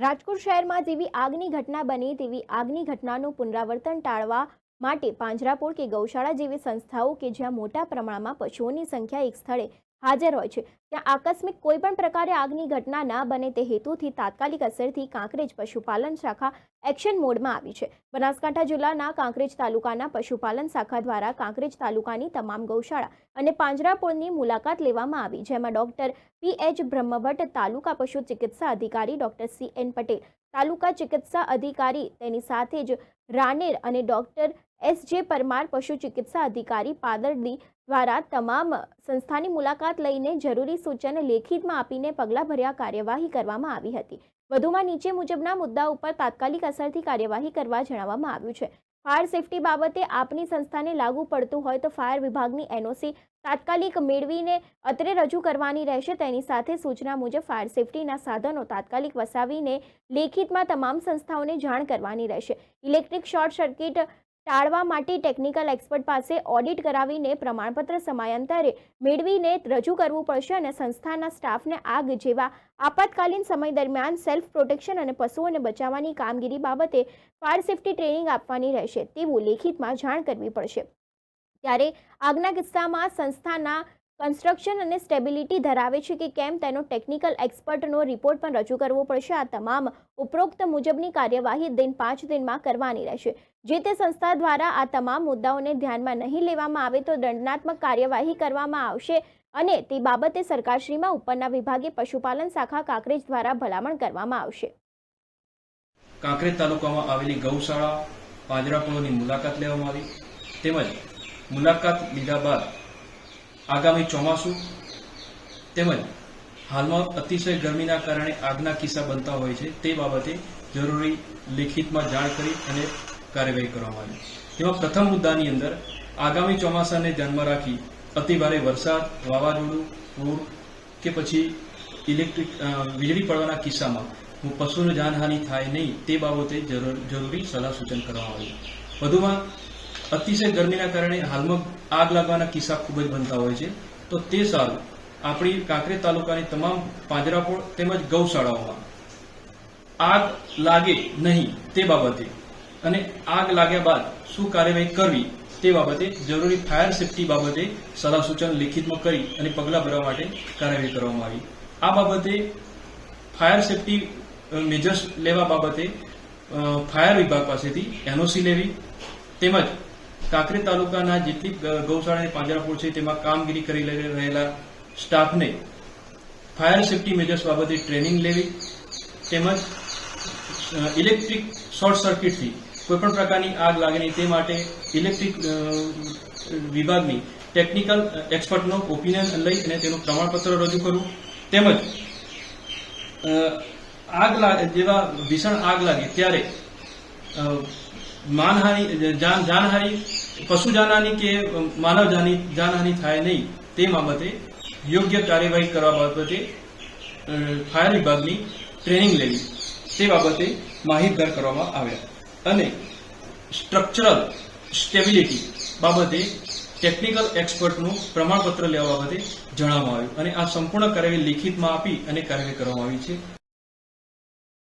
રાજકોટ શહેરમાં જેવી આગની ઘટના બની, તેવી આગની ઘટનાનું પુનરાવર્તન ટાળવા માટે પાંજરાપોળ કે ગૌશાળા જેવી સંસ્થાઓ કે જ્યાં મોટા પ્રમાણમાં પશુઓની સંખ્યા એક સ્થળે હાજર હોય છે. ત્યાં આકસ્મિક કોઈ પણ પ્રકારે આગની ઘટના ના બને તે હેતુથી તાત્કાલિક અસરથી કાંકરેજ પશુપાલન શાખા એક્શન મોડમાં આવી છે. બનાસકાંઠા જિલ્લાના કાંકરેજ તાલુકાના પશુપાલન શાખા દ્વારા કાંકરેજ તાલુકાની તમામ ગૌશાળા અને પાંજરાપોળની મુલાકાત લેવામાં આવી, જેમાં doctor P H Brahmbhatt, taluka પશુ ચિકિત્સા અધિકારી doctor C N Patel, taluka ચિકિત્સા અધિકારી તેની સાથે જ રાનેર અને ડોક્ટર એસ જે પરમાર પશુ ચિકિત્સા અધિકારી પાદરડી દ્વારા તમામ સંસ્થાની મુલાકાત લઈને જરૂરી સૂચન લેખિતમાં આપીને પગલાં ભર્યા કાર્યવાહી કરવામાં આવી હતી. વધુમાં નીચે મુજબના મુદ્દા ઉપર તાત્કાલિક અસરથી કાર્યવાહી કરવા જણાવવામાં આવ્યું છે. ફાયર સેફટી બાબતે આપની સંસ્થાને લાગુ પડતું હોય તો ફાયર વિભાગની એનઓસી તાત્કાલિક મેળવીને અત્રે રજૂ કરવાની રહેશે. તેની સાથે સૂચના મુજબ ફાયર સેફટીના સાધનો તાત્કાલિક વસાવીને લેખિતમાં તમામ સંસ્થાઓને જાણ કરવાની રહેશે. ઇલેક્ટ્રિક શોર્ટ સર્કિટ ટાળવા માટે ટેકનિકલ એક્સપર્ટ પાસે ઓડિટ કરાવીને પ્રમાણપત્ર સમયાંતરે મેળવીને રજૂ કરવું પડશે અને સંસ્થાના સ્ટાફને આગ જેવા આપાતકાલીન સમય દરમિયાન સેલ્ફ પ્રોટેક્શન અને પશુઓને બચાવવાની કામગીરી બાબતે ફાયર સેફટી ટ્રેનિંગ આપવાની રહેશે તેવું લેખિતમાં જાણ કરવી પડશે. ત્યારે આગના કિસ્સામાં સંસ્થાના કન્સ્ટ્રક્શન અને સ્ટેબિલિટી ધરાવે છે કે કેમ તેનો ટેકનિકલ એક્સપર્ટનો રિપોર્ટ પણ રજૂ કરવો પડશે. આ તમામ ઉપરોક્ત મુજબની કાર્યવાહી દિન પાંચ દિનમાં કરવાની રહેશે. જે તે સંસ્થા દ્વારા આ તમામ મુદ્દાઓને ધ્યાનમાં નહીં લેવામાં આવે તો દંડનાત્મક કાર્યવાહી કરવામાં આવશે અને તે બાબતે સરકારશ્રીમાં ઉપરના વિભાગે પશુપાલન શાખા કાંકરેજ દ્વારા ભલામણ કરવામાં આવશે. કાંકરેજ તાલુકામાં આવેલી ગૌશાળા પાંજરાપોળોની મુલાકાત લેવામાં આવી. તેમજ મુલાકાત લીધા બાદ આગામી ચોમાસું તેમજ હાલમાં અતિશય ગરમીના કારણે આગના કિસ્સા બનતા હોય છે તે બાબતે જરૂરી લેખિતમાં જાણ કરી અને કાર્યવાહી કરવામાં આવી. તેમાં પ્રથમ મુદ્દાની અંદર આગામી ચોમાસાને ધ્યાનમાં રાખી અતિભારે વરસાદ, વાવાઝોડું, પૂર કે પછી ઇલેક્ટ્રિક વીજળી પડવાના કિસ્સામાં હું પશુને જાનહાનિ થાય નહીં તે બાબતે જરૂર- જરૂરી સલાહ સૂચન કરવામાં આવ્યું. વધુમાં અતિશય ગરમીના કારણે હાલમાં આગ લાગવાના કિસ્સા ખૂબ જ બનતા હોય છે. તો તે સારું આપણી કાંકરેજ તાલુકાની તમામ પાંજરાપોળ તેમજ ગૌશાળાઓમાં આગ લાગે નહીં તે બાબતે અને આગ લાગ્યા બાદ શું કાર્યવાહી કરવી તે બાબતે જરૂરી ફાયર સેફટી બાબતે સલાહ સૂચન લેખિતમાં કરી અને પગલાં ભરવા માટે કાર્યવાહી કરવામાં આવી. આ બાબતે ફાયર સેફટી મેજર્સ લેવા બાબતે ફાયર વિભાગ પાસેથી એનઓસી લેવી તેમજ કાંકરેજ તાલુકાના જેટલી ગૌશાળાની ગૌશાળા અને છે, તેમાં કામગીરી કરી રહેલા સ્ટાફને ફાયર સેફટી મેજર્સ બાબતે ટ્રેનિંગ લેવી, તેમજ ઇલેક્ટ્રિક શોર્ટ સર્કિટથી કોઈપણ પ્રકારની આગ લાગે નહીં તે માટે ઇલેક્ટ્રિક વિભાગની ટેકનિકલ એક્સપર્ટનો ઓપિનિયન લઈ અને તેનું પ્રમાણપત્ર રજૂ કરવું, તેમજ આગ જેવા ભીષણ આગ લાગે ત્યારે માનહાનિ જાનહાનિ પશુ જાનહાનિ કે માનવ જાનહાની થાય નહીં તે બાબતે યોગ્ય કાર્યવાહી કરવા બાબતે ફાયર વિભાગની ટ્રેનિંગ લેવી. તે બાબતે માહિતગાર કરવામાં આવ્યા. અને સ્ટ્રક્ચરલ સ્ટેબિલિટી બાબતે ટેકનિકલ એક્સપર્ટનું પ્રમાણપત્ર લેવા બાબતે જણાવવામાં આવ્યું. અને આ સંપૂર્ણ કાર્યવાહી લિખિતમાં આપી અને કાર્યવાહી કરવામાં આવી છે.